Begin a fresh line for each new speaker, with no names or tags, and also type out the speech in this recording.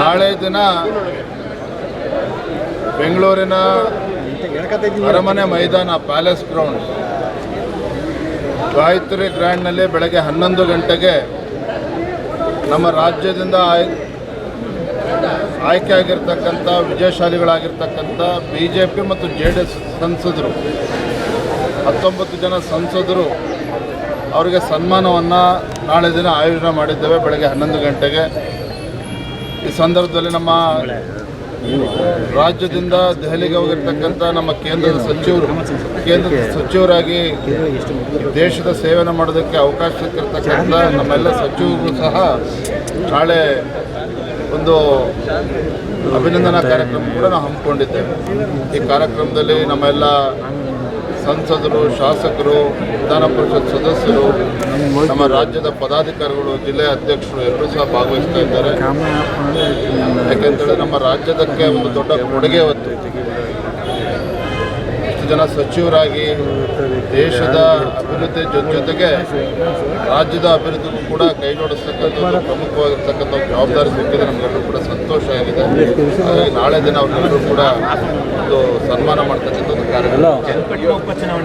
ನಾಳೆ ದಿನ ಬೆಂಗಳೂರಿನ ಅರಮನೆ ಮೈದಾನ ಪ್ಯಾಲೇಸ್ ಗ್ರೌಂಡ್ ಗಾಯತ್ರಿ ಗ್ರ್ಯಾಂಡ್ನಲ್ಲಿ ಬೆಳಗ್ಗೆ ಹನ್ನೊಂದು ಗಂಟೆಗೆ ನಮ್ಮ ರಾಜ್ಯದಿಂದ ಆಯ್ ಆಯ್ಕೆ ಆಗಿರ್ತಕ್ಕಂಥ ವಿಜಯಶಾಲಿಗಳಾಗಿರ್ತಕ್ಕಂಥ ಬಿ ಜೆ ಪಿ ಮತ್ತು ಜೆ ಡಿ ಎಸ್ ಸಂಸದರು, ಹತ್ತೊಂಬತ್ತು ಜನ ಸಂಸದರು ಅವರಿಗೆ ಸನ್ಮಾನವನ್ನು ನಾಳೆ ದಿನ ಆಯೋಜನೆ ಮಾಡಿದ್ದೇವೆ ಬೆಳಗ್ಗೆ ಹನ್ನೊಂದು ಗಂಟೆಗೆ. ಈ ಸಂದರ್ಭದಲ್ಲಿ ನಮ್ಮ ರಾಜ್ಯದಿಂದ ದೆಹಲಿಗೆ ಹೋಗಿರ್ತಕ್ಕಂಥ ನಮ್ಮ ಕೇಂದ್ರದ ಸಚಿವರು, ಕೇಂದ್ರದ ಸಚಿವರಾಗಿ ದೇಶದ ಸೇವನೆ ಮಾಡೋದಕ್ಕೆ ಅವಕಾಶ ಸಿಕ್ಕಿರ್ತಕ್ಕಂಥ ನಮ್ಮೆಲ್ಲ ಸಚಿವರು ಸಹ ನಾಳೆ ಒಂದು ಅಭಿನಂದನಾ ಕಾರ್ಯಕ್ರಮ ಕೂಡ ನಾವು ಹಮ್ಮಿಕೊಂಡಿದ್ದೇವೆ. ಈ ಕಾರ್ಯಕ್ರಮದಲ್ಲಿ ನಮ್ಮೆಲ್ಲ ಸಂಸದರು, ಶಾಸಕರು, ವಿಧಾನ ಪರಿಷತ್ ಸದಸ್ಯರು, ನಮ್ಮ ರಾಜ್ಯದ ಪದಾಧಿಕಾರಿಗಳು, ಜಿಲ್ಲೆ ಅಧ್ಯಕ್ಷರು ಎಲ್ಲರೂ ಸಹ ಭಾಗವಹಿಸ್ತಾ ಇದ್ದಾರೆ. ಯಾಕೆಂತೇಳಿ ನಮ್ಮ ರಾಜ್ಯದಕ್ಕೆ ಒಂದು ದೊಡ್ಡ ಕೊಡುಗೆ ಹೊತ್ತು. ಇಷ್ಟು ಜನ ಸಚಿವರಾಗಿ ದೇಶದ ಅಭಿವೃದ್ಧಿ ಜೊತೆ ಜೊತೆಗೆ ರಾಜ್ಯದ ಅಭಿವೃದ್ಧಿಗೂ ಕೂಡ ಕೈ ಪ್ರಮುಖವಾಗಿರ್ತಕ್ಕಂಥ ಜವಾಬ್ದಾರಿ ಸಿಕ್ಕಿದೆ ನಮಗೆಲ್ಲರೂ ಕೂಡ ಸಂತೋಷ ಆಗಿದೆ. ನಾಳೆ ದಿನ ಅವ್ರನ್ನೆಲ್ಲರೂ ಕೂಡ ಒಂದು ಸನ್ಮಾನ ಮಾಡ್ತಕ್ಕಂಥ ಕಾರ್ಯಕ್ರಮ